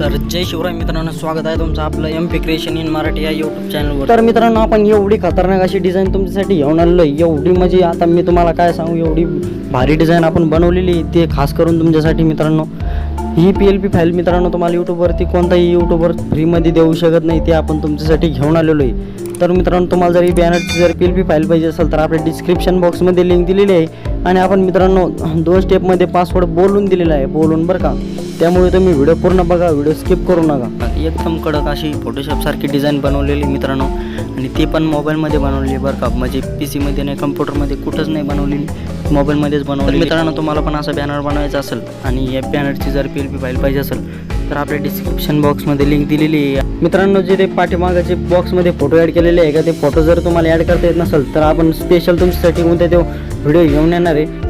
तर जय शिवराय मित्रांनो स्वागत आहे तुमचं आपलं M P creation in Marathi या यूट्यूब चॅनलवर तर मित्रांनो आपण एवढी खतरनाक अशी डिझाईन तुमच्यासाठी घेऊन आलेलो आहे. एवढी म्हणजे आता मी तुम्हाला काय सांगू एवढी भारी डिझाईन आपण बनवलेली ते खास करून तुमच्यासाठी मित्रांनो ही पी एल पी फाईल मित्रांनो तुम्हाला यूट्यूबवरती कोणताही यूट्यूबवर फ्रीमध्ये देऊ शकत नाही ते आपण तुमच्यासाठी घेऊन आलेलो आहे. तर मित्रांनो तुम्हाला जर ही बॅनरची जर पी एल पी फाईल पाहिजे असेल तर आपल्या डिस्क्रिप्शन बॉक्समध्ये लिंक दिलेली आहे. आणि आपण मित्रांनो दोन स्टेपमध्ये पासवर्ड बोलून दिलेला आहे बोलून बरं का. त्यामुळे तुम्ही व्हिडिओ पूर्ण बघा व्हिडिओ स्किप करू नका. एकदम कडक अशी फोटोशॉपसारखी डिझाईन बनवलेली मित्रांनो. आणि ती पण मोबाईलमध्ये बनवलेली बरं का. म्हणजे पी सीमध्ये नाही कम्प्युटरमध्ये कुठंच नाही बनवलेली. मोबाईलमध्येच बनवली मित्रांनो तुम्हाला पण असं बॅनर बनवायचा असेल आणि या बॅनरची जर पी एल पी फाईल पाहिजे असेल तर आपल्या डिस्क्रिप्शन बॉक्समध्ये लिंक दिलेली आहे. मित्रांनो जे ते पाठीमागाचे बॉक्समध्ये फोटो ॲड केलेले आहे का ते फोटो जर तुम्हाला ॲड करता येत नसेल तर आपण स्पेशल तुमच्यासाठी उद्या तो व्हिडिओ घेऊन येणार आहे.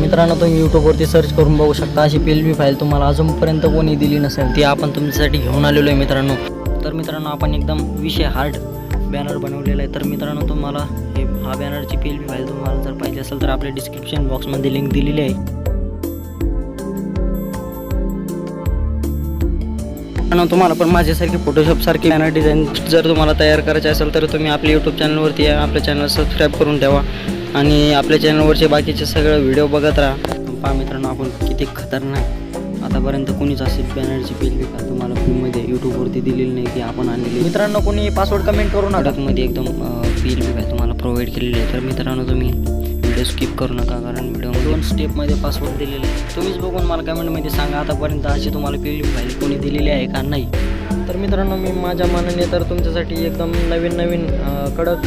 मित्रांनो तुम्ही यूट्यूबवरती सर्च करून बघू शकता. अशी पी एल बी फाईल तुम्हाला अजूनपर्यंत कोणी दिली नसेल ती आपण तुमच्यासाठी घेऊन आलेलो आहे मित्रांनो. तर मित्रांनो आपण एकदम विषय हार्ड बॅनर बनवलेला आहे. तर मित्रांनो तुम्हाला हे हा बॅनरची पी एल बी फाईल तुम्हाला जर पाहिजे असेल तर आपल्या डिस्क्रिप्शन बॉक्समध्ये लिंक दिलेली आहे. आणि तुम्हाला पण माझ्यासारखी फोटोशॉपसारखी बॅनर डिझाईन जर तुम्हाला तयार करायचे असेल तर तुम्ही आपल्या यूट्यूब चॅनलवरती या. आपल्या चॅनल सबस्क्राईब करून ठेवा. आणि आपल्या चॅनलवरचे बाकीचे सगळं व्हिडिओ बघत राहा. पहा मित्रांनो आपण किती खतरनाक. आतापर्यंत कोणीच अशी बॅनरची पेल का तुम्हाला फ्रीमध्ये यूट्यूबवरती दिलेली नाही ती आपण आणलेली. मित्रांनो कोणी पासवर्ड कमेंट करू नका. मध्ये एकदम पील बी काय तुम्हाला प्रोव्हाइड केलेली आहे. तर मित्रांनो तुम्ही व्हिडिओ स्किप करू नका कारण व्हिडिओ दोन स्टेपमध्ये पासवर्ड दिलेले आहे. तुम्हीच बघून मला कमेंटमध्ये सांगा आतापर्यंत अशी तुम्हाला पी फाईल कोणी दिलेली आहे का नाही. तर मित्रांनो मी माझ्या मनाने तर तुमच्यासाठी एकदम नवीन नवीन कडक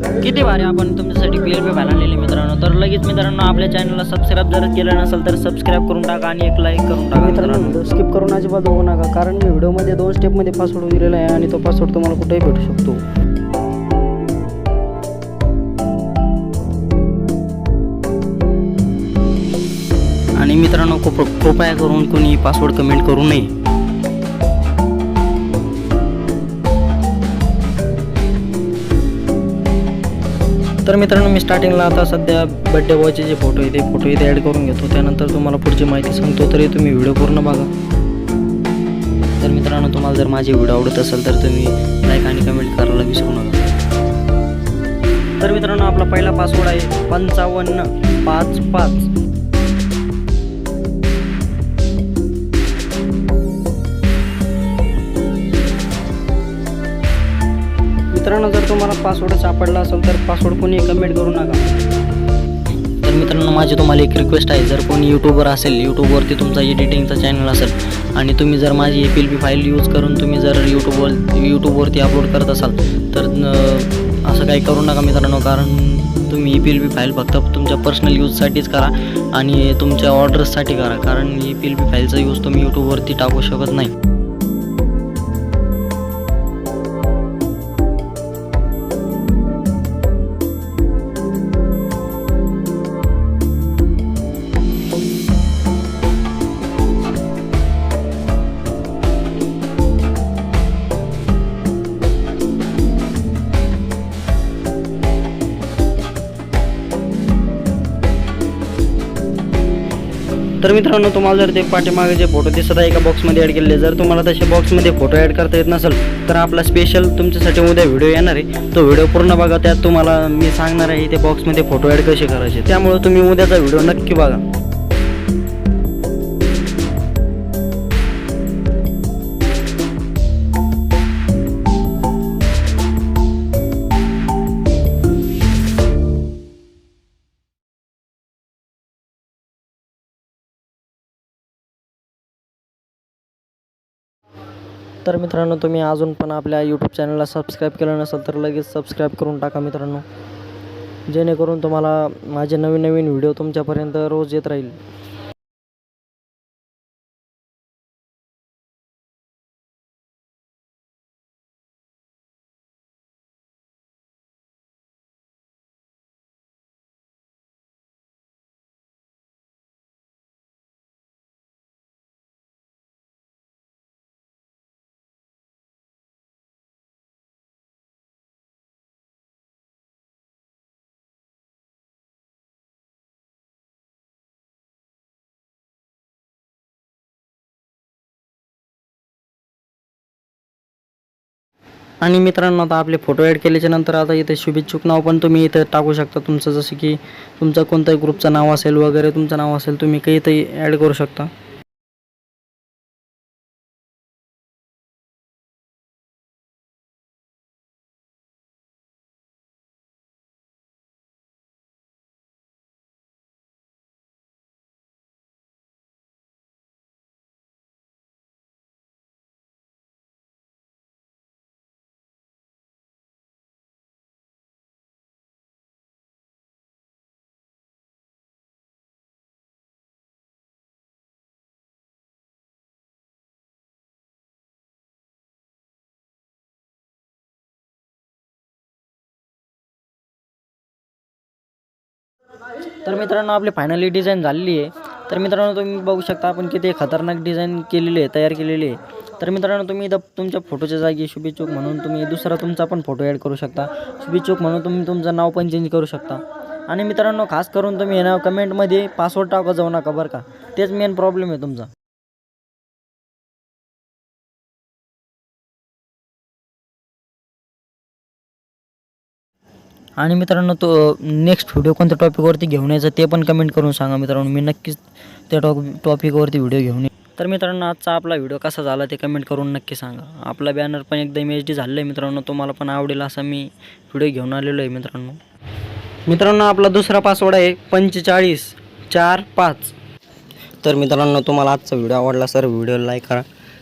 किती भारी आपण तुमच्यासाठी पी एल पी फाईल आणलेली मित्रांनो. तर लगेच मित्रांनो आपल्या चॅनलला सबस्क्राईब जर केलं नसेल तर सबस्क्राईब करून टाका आणि एक लाईक करून टाका मित्रांनो स्किप करून अजिबात बघू नका कारण मी व्हिडिओमध्ये दोन स्टेपमध्ये पासवर्ड दिलेला आहे आणि तो पासवर्ड तुम्हाला कुठेही भेटू शकतो. आणि मित्रांनो कृप कृपया करून कोणी पासवर्ड कमेंट करू नये. तर मित्रांनो मी स्टार्टिंगला आता सध्या बड्डे बॉयचे जे फोटो आहे ते फोटो इथे ॲड करून घेतो. त्यानंतर तुम्हाला पुढची माहिती सांगतो तरी तुम्ही व्हिडिओ पूर्ण बघा. तर मित्रांनो तुम्हाला जर माझे व्हिडिओ आवडत असेल तर तुम्ही लाईक आणि कमेंट करायला विसरू नका. तर मित्रांनो आपला पहिला पासवर्ड आहे पंचावन्न पाच पाच. मित्रांनो जर तुम्हाला पासवर्ड सापडला असेल तर पासवर्ड कोणी कमेंट करू नका. तर मित्रांनो माझी तुम्हाला एक रिक्वेस्ट आहे. जर कोणी यूट्यूबर असेल यूट्यूबवरती तुमचा एडिटिंगचा चॅनल असेल आणि तुम्ही जर माझी A P L P file use करून तुम्ही जर यूट्यूबवर यूट्यूबवरती अपलोड करत असाल तर असं काही करू नका मित्रांनो कारण तुम्ही E P L P file फक्त तुमच्या पर्सनल यूजसाठीच करा आणि तुमच्या ऑर्डर्ससाठी करा कारण ई पी एल पी फाईलचा यूज तुम्ही यूट्यूबवरती टाकू शकत नाही. तर मित्रांनो तुम्हाला जर ते पाठीमागे जे फोटो दिसत आहे एका बॉक्समध्ये ॲड केलेले जर तुम्हाला तसे बॉक्समध्ये फोटो ॲड करता येत नसेल तर आपला स्पेशल तुमच्यासाठी उद्या व्हिडिओ येणार आहे. तो व्हिडिओ पूर्ण बघा त्यात तुम्हाला मी सांगणार आहे ते बॉक्समध्ये फोटो ॲड कसे करायचे. त्यामुळे तुम्ही उद्याचा व्हिडिओ नक्की बघा. तर मित्रांनो तुम्ही अजून पण आपल्या यूट्यूब चॅनलला सबस्क्राईब केलं नसेल तर लगेच सबस्क्राईब करून टाका मित्रांनो. जेणेकरून तुम्हाला माझे नवीन नवीन व्हिडिओ तुमच्यापर्यंत रोज येत राहील. आणि मित्रांनो आता आपले फोटो ॲड केल्याच्यानंतर आता इथे शुभेच्छुक नाव पण तुम्ही इथं टाकू शकता. तुमचं जसं की तुमचं कोणत्याही ग्रुपचं नाव असेल वगैरे तुमचं नाव असेल तुम्ही काही इथे ॲड करू शकता. तर मित्रांनो आपली फायनली डिझाईन झालेली आहे. तर मित्रांनो तुम्ही बघू शकता आपण किती खतरनाक डिझाईन केलेली आहे तयार केलेली आहे. तर मित्रांनो तुम्ही इथं तुमच्या फोटोच्या जागी शुभेचूक म्हणून तुम्ही दुसरा तुमचा पण फोटो ॲड करू शकता. शुभेच्छुक म्हणून तुम्ही तुमचं नाव पण चेंज करू शकता. आणि मित्रांनो खास करून तुम्ही हे ना कमेंटमध्ये पासवर्ड टाका जाऊ नका बरं का. तेच मेन प्रॉब्लेम आहे तुमचा. आणि मित्रांनो तो नेक्स्ट व्हिडिओ कोणत्या टॉपिकवरती घेऊन यायचा ते पण कमेंट करून सांगा मित्रांनो. मी नक्कीच त्या टॉप टॉपिकवरती व्हिडिओ घेऊन तर मित्रांनो आजचा आपला व्हिडिओ कसा झाला ते कमेंट करून नक्की सांगा. आपला बॅनर पण एकदम एच डी झालेला आहे मित्रांनो तुम्हाला पण आवडेल असा मी व्हिडिओ घेऊन आलेलो आहे मित्रांनो. मित्रांनो आपला दुसरा पासवर्ड आहे पंचेचाळीस चार पाच. तर मित्रांनो तुम्हाला आजचा व्हिडिओ आवडला सर व्हिडिओ लाईक करा.